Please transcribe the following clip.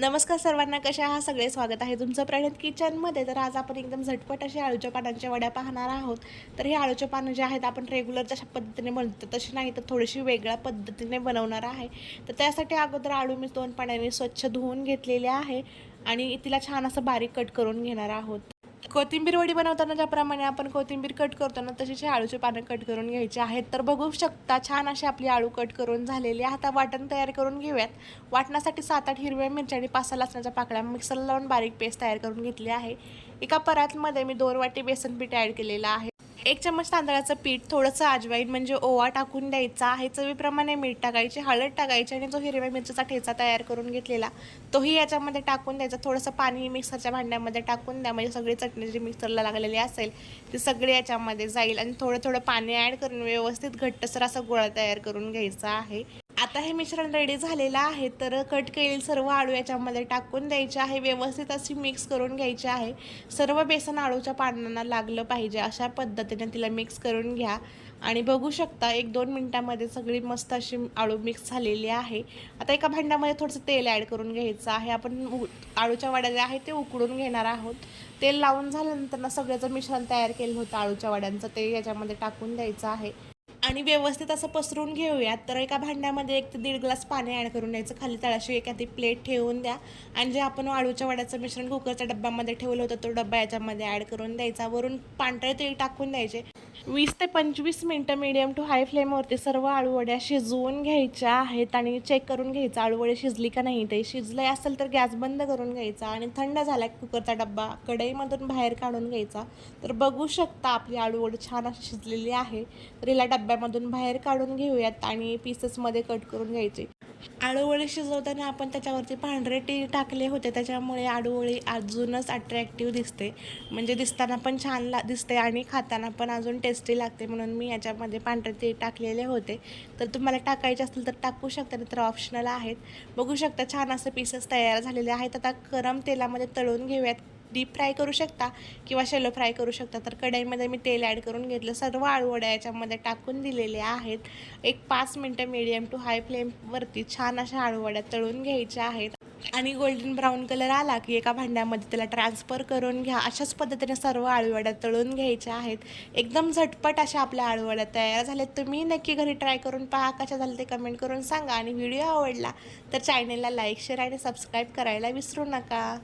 नमस्कार सर्वांना कशा आहात? सगळे स्वागत आहे तुमचं प्रणित किचनमध्ये. तर आज आपण एकदम झटपट अशा आळूच्या पानांच्या वड्या पाहणार आहोत. तर हे आळूच्या पानं जे आहेत आपण रेग्युलर जशा पद्धतीने बनवतो तशी नाही तर थोडीशी वेगळ्या पद्धतीने बनवणार आहे. तर त्यासाठी अगोदर आळू मी दोन पाण्याने स्वच्छ धुवून घेतलेले आहे आणि तिला छान असं बारीक कट करून घेणार आहोत. कोथिंबीर वडी बनवताना ज्याप्रमाणे आपण कोथिंबीर कट करतो ना तशीच आळूचे पानं कट करून घ्यायचे आहेत. तर बघू शकता छान अशी आपली आळू कट करून झालेली आहे. आता वाटण तयार करून घेऊयात. वाटणासाठी सात आठ हिरव्या मिरच्या आणि पाच सहा लसणाच्या पाकळ्या मिक्सरला लावून बारीक पेस्ट तयार करून घेतली आहे. एका परातमध्ये मी दोन वाटी बेसन पीठ ॲड केलेलं आहे. एक चम्मच तांदळाचं पीठ थोडंसं अजवाईन म्हणजे ओवा टाकून द्यायचा आहे. चवीप्रमाणे मीठ टाकायचे हळद टाकायची आणि जो हिरव्या मिरचीचा ठेचा तयार करून घेतलेला. तोही याच्यामध्ये टाकून द्यायचा. थोडंसं पाणी मिक्सरच्या भांड्यामध्ये टाकून द्या. म्हणजे सगळी चटणी जी मिक्सरला लागलेली असेल ती सगळी याच्यामध्ये जाईल. आणि थोडं थोडं पाणी ॲड करून व्यवस्थित घट्टसर असा गोळा तयार करून घ्यायचा आहे. आता हे मिश्रण रेडी झालेलं आहे तर कट केलेली सर्व आळू याच्यामध्ये टाकून द्यायचे आहे. व्यवस्थित अशी मिक्स करून घ्यायची आहे. सर्व बेसन आळूच्या पानांना लागलं पाहिजे अशा पद्धतीने तिला मिक्स करून घ्या. आणि बघू शकता एक दोन मिनटामध्ये सगळी मस्त अशी आळू मिक्स झालेली आहे. आता एका भांड्यामध्ये थोडंसं तेल ॲड करून घ्यायचं आहे. आपण उ- आळूच्या वड्या जे आहे ते उकडून घेणार आहोत. तेल लावून झाल्यानंतर ना सगळ्याचं मिश्रण तयार केलं होतं आळूच्या वड्यांचं ते याच्यामध्ये टाकून द्यायचं आहे. आणि व्यवस्थित असं पसरून घेऊयात. तर एका भांड्यामध्ये एक ते दीड ग्लास पाणी ॲड करून द्यायचं खाली तळाशी एखादी प्लेट ठेवून द्या. आणि जे आपण वाळूच्या वड्याचं मिश्रण कुकरच्या डब्यामध्ये ठेवलं होतं तो डब्बा याच्यामध्ये ॲड करून द्यायचा. वरून पांढरे तेल टाकून द्यायचे. वीस ते पंचवीस मिनटं मीडियम टू हाय फ्लेमवरती सर्व आळूवड्या शिजवून घ्यायच्या आहेत आणि चेक करून घ्यायचं. आळूवडे शिजली का नाही ते. शिजले असेल तर गॅस बंद करून घ्यायचा आणि थंड झाला कुकरचा डब्बा कढईमधून बाहेर काढून घ्यायचा. तर बघू शकता आपली अळूवडी छान अशी शिजलेली आहे. तर हिला त्यामधून बाहेर काढून घेऊयात आणि पीसेसमध्ये कट करून घ्यायचे. आळूवळी शिजवताना आपण त्याच्यावरती पांढरे टी टाकले होते. त्याच्यामुळे आळूवळी अजूनच अट्रॅक्टिव्ह दिसते. म्हणजे दिसताना पण छान ला दिसते आणि खाताना पण अजून टेस्टी लागते. म्हणून मी याच्यामध्ये पांढरे टी टाकलेले होते. तर तुम्हाला टाकायचे असतील तर टाकू शकता. तर ऑप्शनल आहेत. बघू शकता छान असं पीसेस तयार झालेले आहेत. आता गरम तेलामध्ये तळून घेऊयात. डीप फ्राय करू शकता किंवा शेलो फ्राय करू शकता. तर कढईमध्ये मी तेल ॲड करून घेतलं. सर्व आळूवड्या याच्यामध्ये टाकून दिलेले आहेत. एक पाच मिनटं मीडियम टू हाय फ्लेमवरती छान अशा आळूवड्या तळून घ्यायच्या आहेत. आणि गोल्डन ब्राऊन कलर आला की एका भांड्यामध्ये त्याला ट्रान्सफर करून घ्या. अशाच पद्धतीने सर्व आळूवड्या तळून घ्यायच्या आहेत. एकदम झटपट अशा आपल्या आळूवड्या तयार झाल्यात. तुम्ही नक्की घरी ट्राय करून पहा. कशा झालं ते कमेंट करून सांगा. आणि व्हिडिओ आवडला तर चॅनेलला लाईक शेअर आणि सबस्क्राईब करायला विसरू नका.